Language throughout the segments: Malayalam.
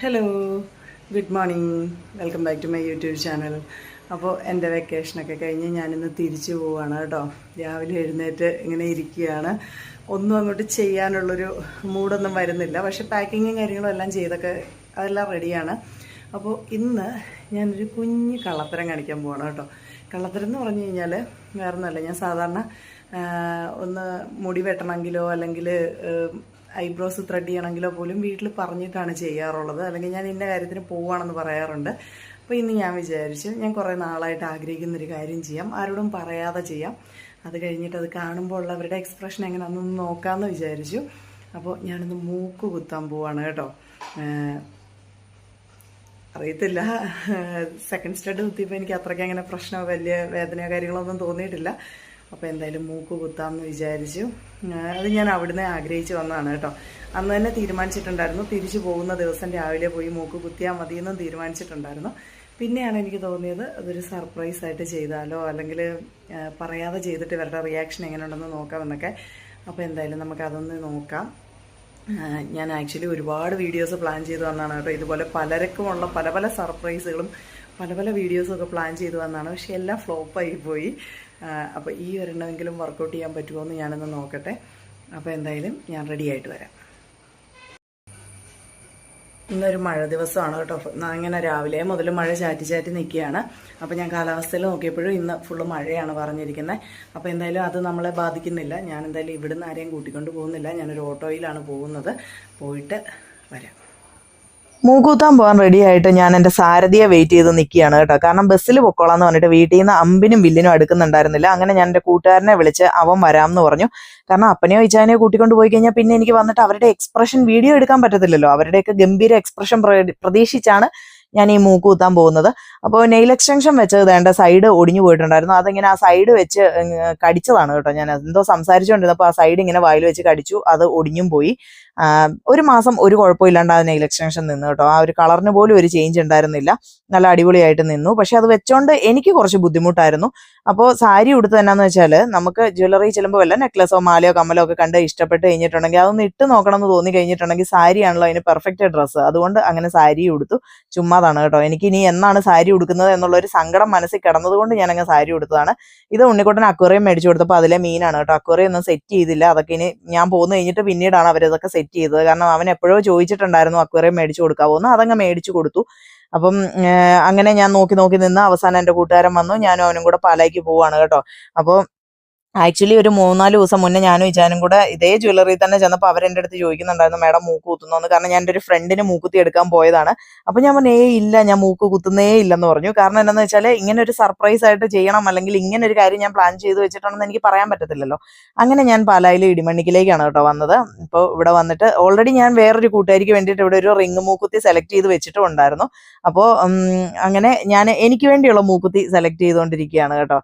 Hello good morning welcome back to my YouTube channel അപ്പോൾ എന്റെ വെക്കേഷനൊക്കെ കഴിഞ്ഞ് ഞാനിന്ന് തിരിച്ചു പോവുകയാണ് കേട്ടോ. രാവിലെ എഴുന്നേറ്റ് ഇങ്ങനെ ഇരിക്കുകയാണ്. ഒന്നും അങ്ങോട്ട് ചെയ്യാനുള്ളൊരു മൂഡൊന്നും വരുന്നില്ല. പക്ഷേ പാക്കിങ്ങും കാര്യങ്ങളും എല്ലാം ചെയ്തൊക്കെ അതെല്ലാം റെഡിയാണ് അപ്പോൾ ഇന്ന് ഞാനൊരു കുഞ്ഞ് കള്ളത്തരം കാണിക്കാൻ പോവാണ് കേട്ടോ. കള്ളത്തരം എന്ന് പറഞ്ഞു കഴിഞ്ഞാൽ വേറെ ഒന്നുമല്ല ഞാൻ സാധാരണ ഒന്ന് മുടി വെട്ടണമെങ്കിലോ അല്ലെങ്കിൽ ഐബ്രോസ് ത്രെഡ് ചെയ്യണമെങ്കിലോ പോലും വീട്ടിൽ പറഞ്ഞിട്ടാണ് ചെയ്യാറുള്ളത്. അല്ലെങ്കിൽ ഞാൻ ഇന്ന കാര്യത്തിന് പോവുകയാണെന്ന് പറയാറുണ്ട്. അപ്പോൾ ഇന്ന് ഞാൻ വിചാരിച്ചു ഞാൻ കുറേ നാളായിട്ട് ആഗ്രഹിക്കുന്ന ഒരു കാര്യം ചെയ്യാം. ആരോടും പറയാതെ ചെയ്യാം. അത് കഴിഞ്ഞിട്ട് അത് കാണുമ്പോൾ ഉള്ളവരുടെ എക്സ്പ്രഷൻ എങ്ങനെ എങ്ങനെയാണെന്നൊന്ന് നോക്കാമെന്ന് വിചാരിച്ചു. അപ്പോൾ ഞാനൊന്ന് മൂക്ക് കുത്താൻ പോവാണ് കേട്ടോ. അറിയത്തില്ല. സെക്കൻഡ് സ്റ്റഡ് കുത്തിയപ്പോൾ എനിക്ക് അത്രയ്ക്ക് അങ്ങനെ പ്രശ്നമോ വലിയ വേദനയോ കാര്യങ്ങളോ ഒന്നും തോന്നിയിട്ടില്ല. അപ്പോൾ എന്തായാലും മൂക്ക് കുത്താമെന്ന് വിചാരിച്ചു. അത് ഞാൻ അവിടുന്ന് ആഗ്രഹിച്ച് വന്നതാണ് കേട്ടോ. അന്ന് തന്നെ തീരുമാനിച്ചിട്ടുണ്ടായിരുന്നു. തിരിച്ചു പോകുന്ന ദിവസം രാവിലെ പോയി മൂക്ക് കുത്തിയാൽ മതിയെന്നും തീരുമാനിച്ചിട്ടുണ്ടായിരുന്നു. പിന്നെയാണ് എനിക്ക് തോന്നിയത് അതൊരു സർപ്രൈസ് ആയിട്ട് ചെയ്താലോ അല്ലെങ്കിൽ പറയാതെ ചെയ്തിട്ട് ഇവരുടെ റിയാക്ഷൻ എങ്ങനെയുണ്ടെന്ന് നോക്കാമെന്നൊക്കെ. അപ്പോൾ എന്തായാലും നമുക്ക് അതൊന്ന് നോക്കാം. ഞാൻ ആക്ച്വലി ഒരുപാട് വീഡിയോസ് പ്ലാൻ ചെയ്ത് വന്നതാണ് കേട്ടോ. ഇതുപോലെ പലർക്കുമുള്ള പല പല സർപ്രൈസുകളും പല പല വീഡിയോസും ഒക്കെ പ്ലാൻ ചെയ്ത് വന്നതാണ് പക്ഷെ എല്ലാം ഫ്ലോപ്പായി പോയി. അപ്പോൾ ഈ ഒരെണ്ണമെങ്കിലും വർക്കൗട്ട് ചെയ്യാൻ പറ്റുമോ എന്ന് ഞാനൊന്ന് നോക്കട്ടെ. അപ്പോൾ എന്തായാലും ഞാൻ റെഡി ആയിട്ട് വരാം. ഇന്നൊരു മഴ ദിവസമാണ് കേട്ടോ. അങ്ങനെ രാവിലെ മുതൽ മഴ ചാറ്റി ചാറ്റി നിൽക്കുകയാണ്. അപ്പോൾ ഞാൻ കാലാവസ്ഥയിൽ നോക്കിയപ്പോഴും ഇന്ന് ഫുള്ള് മഴയാണ് പറഞ്ഞിരിക്കുന്നത് അപ്പോൾ എന്തായാലും അത് നമ്മളെ ബാധിക്കുന്നില്ല. ഞാൻ എന്തായാലും ഇവിടുന്ന് ആരെയും കൂട്ടിക്കൊണ്ട് പോകുന്നില്ല. ഞാനൊരു ഓട്ടോയിലാണ് പോകുന്നത്. പോയിട്ട് വരാം. മൂക്കൂത്താൻ പോകാൻ റെഡി ആയിട്ട് ഞാൻ എന്റെ സാരഥിയെ വെയിറ്റ് ചെയ്ത് നിൽക്കുകയാണ് കേട്ടോ. കാരണം ബസ്സിൽ പൊക്കോളാന്ന് പറഞ്ഞിട്ട് വീട്ടിൽ നിന്ന് അമ്പിനും വില്ലിനും അടുക്കുന്നുണ്ടായിരുന്നില്ല. അങ്ങനെ ഞാൻ എന്റെ കൂട്ടുകാരനെ വിളിച്ച് അവൻ വരാമെന്ന് പറഞ്ഞു. കാരണം അപ്പനെയോ ഇച്ചാനെയോ കൂട്ടിക്കൊണ്ട് പോയി കഴിഞ്ഞാൽ പിന്നെ എനിക്ക് വന്നിട്ട് അവരുടെ എക്സ്പ്രഷൻ വീഡിയോ എടുക്കാൻ പറ്റത്തില്ലല്ലോ. അവരുടെയൊക്കെ ഗംഭീര എക്സ്പ്രഷൻ പ്രതീക്ഷിച്ചാണ് ഞാൻ ഈ മൂക്ക് കുത്താൻ പോകുന്നത്. അപ്പോൾ നെയിൽ എക്സ്റ്റൻഷൻ വെച്ചത് വേണ്ട സൈഡ് ഒടിഞ്ഞു പോയിട്ടുണ്ടായിരുന്നു. അതിങ്ങനെ ആ സൈഡ് വെച്ച് കടിച്ചതാണ് കേട്ടോ ഞാൻ. എന്തോ സംസാരിച്ചുകൊണ്ടിരുന്നപ്പോൾ ആ സൈഡ് ഇങ്ങനെ വായിൽ വെച്ച് കടിച്ചു. അത് ഒടിഞ്ഞും പോയി. ഒരു മാസം ഒരു കുഴപ്പമില്ലാണ്ട് ആ നെയിൽ എക്സ്റ്റൻഷൻ നിന്ന് കേട്ടോ. ആ ഒരു കളറിന് പോലും ഒരു ചേഞ്ച് ഉണ്ടായിരുന്നില്ല. നല്ല അടിപൊളിയായിട്ട് നിന്നു. പക്ഷെ അത് വെച്ചോണ്ട് എനിക്ക് കുറച്ച് ബുദ്ധിമുട്ടായിരുന്നു. അപ്പോൾ സാരി ഉടുത്ത് എന്നാന്ന് വെച്ചാൽ നമുക്ക് ജ്വല്ലറി ചെല്ലുമ്പോൾ വല്ല നെക്ലസോ മാലയോ കമ്മലോ ഒക്കെ കണ്ട് ഇഷ്ടപ്പെട്ട് കഴിഞ്ഞിട്ടുണ്ടെങ്കിൽ അതൊന്ന് ഇട്ട് നോക്കണം എന്ന് തോന്നി കഴിഞ്ഞിട്ടുണ്ടെങ്കിൽ സാരിയാണല്ലോ അതിന് പെർഫെക്റ്റ് ഡ്രസ്സ് അതുകൊണ്ട് അങ്ങനെ സാരി ഉടുത്തു. ചുമ്മാതാണ് കേട്ടോ. എനിക്ക് ഇനി എന്നാണ് സാരി ഉടുക്കുന്നത് എന്നുള്ള ഒരു സങ്കടം മനസ്സിൽ കിടന്നതുകൊണ്ട് ഞാൻ അങ്ങ് സാരി ഉടുത്തതാണ്. ഇത് ഉണ്ണിക്കുട്ടൻ അക്വറിയം മേടിച്ചു കൊടുത്തപ്പോൾ അതിലെ മീനാണ് കേട്ടോ. അക്വറിയം ഒന്നും സെറ്റ് ചെയ്തില്ല. അതൊക്കെ ഇനി ഞാൻ പോന്നു കഴിഞ്ഞിട്ട് പിന്നീടാണ് അവരതൊക്കെ സെറ്റ് ചെയ്തത്. കാരണം അവൻ എപ്പോഴോ ചോദിച്ചിട്ടുണ്ടായിരുന്നു അക്വറിയം മേടിച്ചു കൊടുക്കാവോ എന്ന്. അതങ്ങ് മേടിച്ചു കൊടുത്തു. അപ്പം അങ്ങനെ ഞാൻ നോക്കി നോക്കി നിന്ന് അവസാനം എന്റെ കൂട്ടുകാരൻ വന്നു. ഞാനും അവനും കൂടെ പാലായിക്ക് പോവാണ് കേട്ടോ. അപ്പോൾ ആക്ച്വലി ഒരു മൂന്നാൽ ദിവസം മുന്നേ ഞാനും ഇജാനും കൂടെ ഇതേ ജ്വല്ലറി തന്നെ ചെന്നപ്പോൾ അവരെന്റെ അടുത്ത് ചോദിക്കുന്നുണ്ടായിരുന്നു മാഡം മൂക്ക് കുത്തുന്നോന്ന്. കാരണം ഞാൻ എന്റെ ഒരു ഫ്രണ്ടിന് മൂക്കുത്തി എടുക്കാൻ പോയതാണ്. അപ്പൊ ഞാൻ പറഞ്ഞു ഇല്ല ഞാൻ മൂക്ക് കുത്തുന്നേ ഇല്ലെന്ന് പറഞ്ഞു. കാരണം എന്താണെന്ന് വെച്ചാൽ ഇങ്ങനെ ഒരു സർപ്രൈസ് ആയിട്ട് ചെയ്യണം അല്ലെങ്കിൽ ഇങ്ങനെ ഒരു കാര്യം ഞാൻ പ്ലാൻ ചെയ്ത് വെച്ചിട്ടുണ്ടെന്ന് എനിക്ക് പറയാൻ പറ്റത്തില്ലല്ലോ. അങ്ങനെ ഞാൻ പാലായിൽ ഇടിമണ്ണിക്കിലേക്കാണ് കേട്ടോ വന്നത്. ഇപ്പോൾ ഇവിടെ വന്നിട്ട് ഓൾറെഡി ഞാൻ വേറൊരു കൂട്ടുകാരിക്ക് വേണ്ടിയിട്ട് ഇവിടെ ഒരു റിങ് മൂക്കുത്തി സെലക്ട് ചെയ്ത് വെച്ചിട്ടും ഉണ്ടായിരുന്നു. അപ്പോൾ അങ്ങനെ ഞാൻ എനിക്ക് വേണ്ടിയുള്ള മൂക്കുത്തി സെലക്ട് ചെയ്തുകൊണ്ടിരിക്കുകയാണ് കേട്ടോ.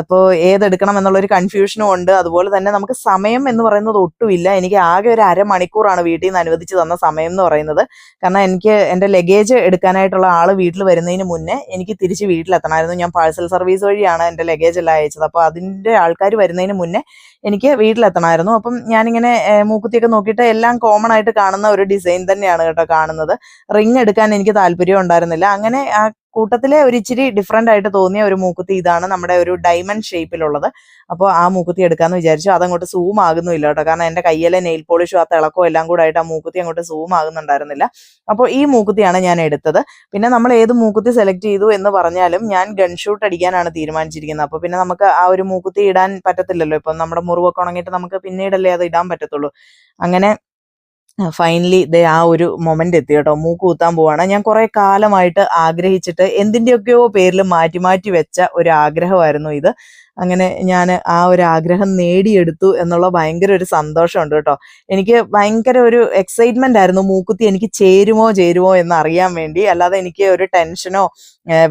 അപ്പോൾ ഏതെടുക്കണം എന്നുള്ളൊരു കൺഫ്യൂഷനും ഉണ്ട്. അതുപോലെ തന്നെ നമുക്ക് സമയം എന്ന് പറയുന്നത് ഒട്ടുമില്ല. എനിക്ക് ആകെ ഒരു അരമണിക്കൂറാണ് വീട്ടിൽ നിന്ന് അനുവദിച്ച് തന്ന സമയം എന്ന് പറയുന്നത്. കാരണം എനിക്ക് എന്റെ ലഗേജ് എടുക്കാനായിട്ടുള്ള ആൾ വീട്ടിൽ വരുന്നതിന് മുന്നേ എനിക്ക് തിരിച്ച് വീട്ടിലെത്തണമായിരുന്നു. ഞാൻ പാഴ്സൽ സർവീസ് വഴിയാണ് എന്റെ ലഗേജ് എല്ലാം അയച്ചത്. അപ്പോൾ അതിന്റെ ആൾക്കാർ വരുന്നതിന് മുന്നേ എനിക്ക് വീട്ടിലെത്തണമായിരുന്നു. അപ്പം ഞാനിങ്ങനെ മൂക്കുത്തിയൊക്കെ നോക്കിയിട്ട് എല്ലാം കോമൺ ആയിട്ട് കാണുന്ന ഒരു ഡിസൈൻ തന്നെയാണ് കേട്ടോ കാണുന്നത്. റിങ് എടുക്കാൻ എനിക്ക് താല്പര്യം ഉണ്ടായിരുന്നില്ല. അങ്ങനെ ആ കൂട്ടത്തിലെ ഒരു ഇച്ചിരി ഡിഫറെന്റ് ആയിട്ട് തോന്നിയ ഒരു മൂക്കുത്തി ഇതാണ് നമ്മുടെ ഒരു ഡയമണ്ട് ഷേപ്പിലുള്ളത് അപ്പോൾ ആ മൂക്കുത്തി എടുക്കാമെന്ന് വിചാരിച്ചു. അതങ്ങോട്ട് സൂം ആകുന്നില്ല കേട്ടോ. കാരണം എന്റെ കയ്യിലെ നെയിൽ പോളിഷും ആ തിളക്കവും എല്ലാം കൂടെ ആയിട്ട് ആ മൂക്കുത്തി അങ്ങോട്ട് സൂം ആകുന്നുണ്ടായിരുന്നില്ല. അപ്പോൾ ഈ മൂക്കുത്തിയാണ് ഞാൻ എടുത്തത്. പിന്നെ നമ്മൾ ഏത് മൂക്കുത്തി സെലക്ട് ചെയ്തു എന്ന് പറഞ്ഞാലും ഞാൻ ഗൺ ഷൂട്ട് അടിക്കാനാണ് തീരുമാനിച്ചിരിക്കുന്നത്. അപ്പോൾ പിന്നെ നമുക്ക് ആ ഒരു മൂക്കുത്തി ഇടാൻ പറ്റത്തില്ലല്ലോ. ഇപ്പം നമ്മുടെ മുറിവൊക്കെ ഉണങ്ങിയിട്ട് നമുക്ക് പിന്നീടല്ലേ അത് ഇടാൻ പറ്റത്തുള്ളൂ. അങ്ങനെ ഫൈനലി ദേ ആ ഒരു മൊമെന്റ് എത്തി കേട്ടോ. മൂക്ക് കുത്താൻ പോവാണ്. ഞാൻ കുറെ കാലമായിട്ട് ആഗ്രഹിച്ചിട്ട് എന്തിന്റെയൊക്കെയോ പേരിൽ മാറ്റി മാറ്റി വെച്ച ഒരു ആഗ്രഹമായിരുന്നു ഇത്. അങ്ങനെ ഞാൻ ആ ഒരു ആഗ്രഹം നേടിയെടുത്തു എന്നുള്ള ഭയങ്കര ഒരു സന്തോഷമുണ്ട് കേട്ടോ. എനിക്ക് ഭയങ്കര ഒരു എക്സൈറ്റ്മെന്റ് ആയിരുന്നു മൂക്കുത്തി എനിക്ക് ചേരുമോ ചേരുമോ എന്ന് അറിയാൻ വേണ്ടി. അല്ലാതെ എനിക്ക് ഒരു ടെൻഷനോ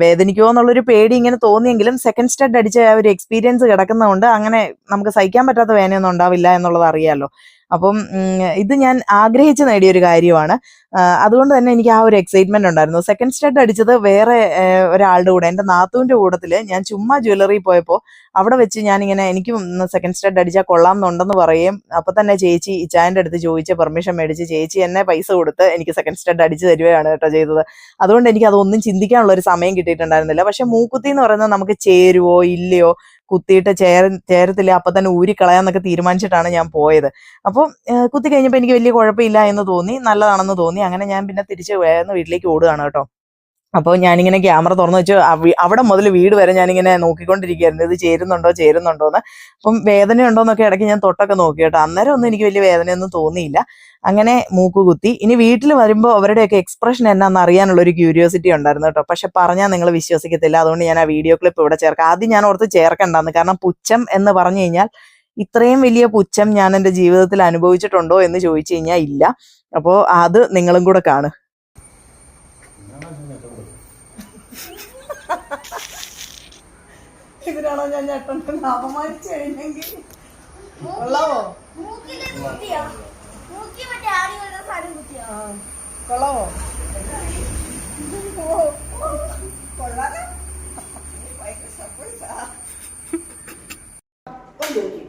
വേദനിക്കുമോ എന്നുള്ളൊരു പേടി ഇങ്ങനെ തോന്നിയെങ്കിലും സെക്കൻഡ് സ്റ്റഡ് അടിച്ച ഒരു എക്സ്പീരിയൻസ് കിടക്കുന്നതുകൊണ്ട് അങ്ങനെ നമുക്ക് സഹിക്കാൻ പറ്റാത്ത വേനയൊന്നും ഉണ്ടാവില്ല എന്നുള്ളത് അറിയാലോ. അപ്പം ഇത് ഞാൻ ആഗ്രഹിച്ച് നേടിയ ഒരു കാര്യമാണ്. അതുകൊണ്ട് തന്നെ എനിക്ക് ആ ഒരു എക്സൈറ്റ്മെന്റ് ഉണ്ടായിരുന്നു. സെക്കൻഡ് സ്റ്റഡ് അടിച്ചത് വേറെ ഒരാളുടെ കൂടെ എന്റെ നാത്തുവിന്റെ കൂട്ടത്തിൽ ഞാൻ ചുമ്മാ ജ്വല്ലറി പോയപ്പോൾ അവിടെ വെച്ച് ഞാൻ ഇങ്ങനെ എനിക്ക് സെക്കൻഡ് സ്റ്റഡ് അടിച്ചാൽ കൊള്ളാം എന്നുണ്ടെന്ന് പറയും അപ്പൊ തന്നെ ചേച്ചി ഇച്ചായന്റെ അടുത്ത് ചോദിച്ച് പെർമിഷൻ മേടിച്ച് ചേച്ചി എന്നെ പൈസ കൊടുത്ത് എനിക്ക് സെക്കൻഡ് സ്റ്റഡ് അടിച്ച് തരികയാണ് കേട്ടോ ചെയ്തത്. അതുകൊണ്ട് എനിക്ക് അതൊന്നും ചിന്തിക്കാനുള്ള ഒരു സമയം കിട്ടിയിട്ടുണ്ടായിരുന്നില്ല. പക്ഷെ മൂക്കുത്തി എന്ന് പറയുന്നത് നമുക്ക് ചേരുവോ ഇല്ലയോ കുത്തിയിട്ട് ചേര ചേരത്തില്ല അപ്പൊ തന്നെ ഊരിക്കളയാന്നൊക്കെ തീരുമാനിച്ചിട്ടാണ് ഞാൻ പോയത്. അപ്പോൾ കുത്തി കഴിഞ്ഞപ്പോൾ എനിക്ക് വലിയ കുഴപ്പമില്ല എന്ന് തോന്നി നല്ലതാണെന്ന് തോന്നി. അങ്ങനെ ഞാൻ പിന്നെ തിരിച്ച് വേഗം വീട്ടിലേക്ക് ഓടുകയാണ് കേട്ടോ. അപ്പോൾ ഞാനിങ്ങനെ ക്യാമറ തുറന്നു വെച്ച് അവിടെ മുതൽ വീട് വരെ ഞാനിങ്ങനെ നോക്കിക്കൊണ്ടിരിക്കുകയായിരുന്നു. ഇത് ചേരുന്നുണ്ടോ ചേരുന്നുണ്ടോ എന്ന്. അപ്പം വേദന ഉണ്ടോന്നൊക്കെ ഇടയ്ക്ക് ഞാൻ തൊട്ടൊക്കെ നോക്കി കേട്ടോ. അന്നേരം ഒന്നും എനിക്ക് വലിയ വേദനയൊന്നും തോന്നിയില്ല. അങ്ങനെ മൂക്ക് കുത്തി ഇനി വീട്ടിൽ വരുമ്പോൾ അവരുടെയൊക്കെ എക്സ്പ്രഷൻ എന്നാന്ന് അറിയാനുള്ള ഒരു ക്യൂരിയോസിറ്റി ഉണ്ടായിരുന്നു കേട്ടോ. പക്ഷെ പറഞ്ഞാൽ നിങ്ങൾ വിശ്വസിക്കത്തില്ല. അതുകൊണ്ട് ഞാൻ ആ വീഡിയോ ക്ലിപ്പ് ഇവിടെ ചേർക്കാം. ആദ്യം ഞാൻ ഓർത്ത് ചേർക്കണ്ടെന്ന്. കാരണം പുച്ഛം എന്ന് പറഞ്ഞു കഴിഞ്ഞാൽ ഇത്രയും വലിയ പുച്ഛം ഞാൻ എന്റെ ജീവിതത്തിൽ അനുഭവിച്ചിട്ടുണ്ടോ എന്ന് ചോദിച്ചു കഴിഞ്ഞാൽ ഇല്ല. അപ്പോൾ അത് നിങ്ങളും കൂടെ കാണും ഇതിനാണോ ഞാൻ ഞെട്ടണ്ടെന്ന് അപമാനിച്ചു കഴിഞ്ഞെങ്കിൽ കൊള്ളാവോ? കൊള്ളാവോ.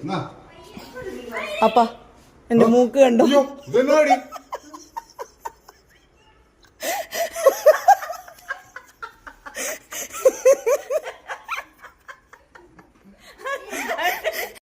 എന്നാ? അപ്പ എന്റെ മൂക്ക് കണ്ടു അയ്യോ, ഇതെന്നാടി?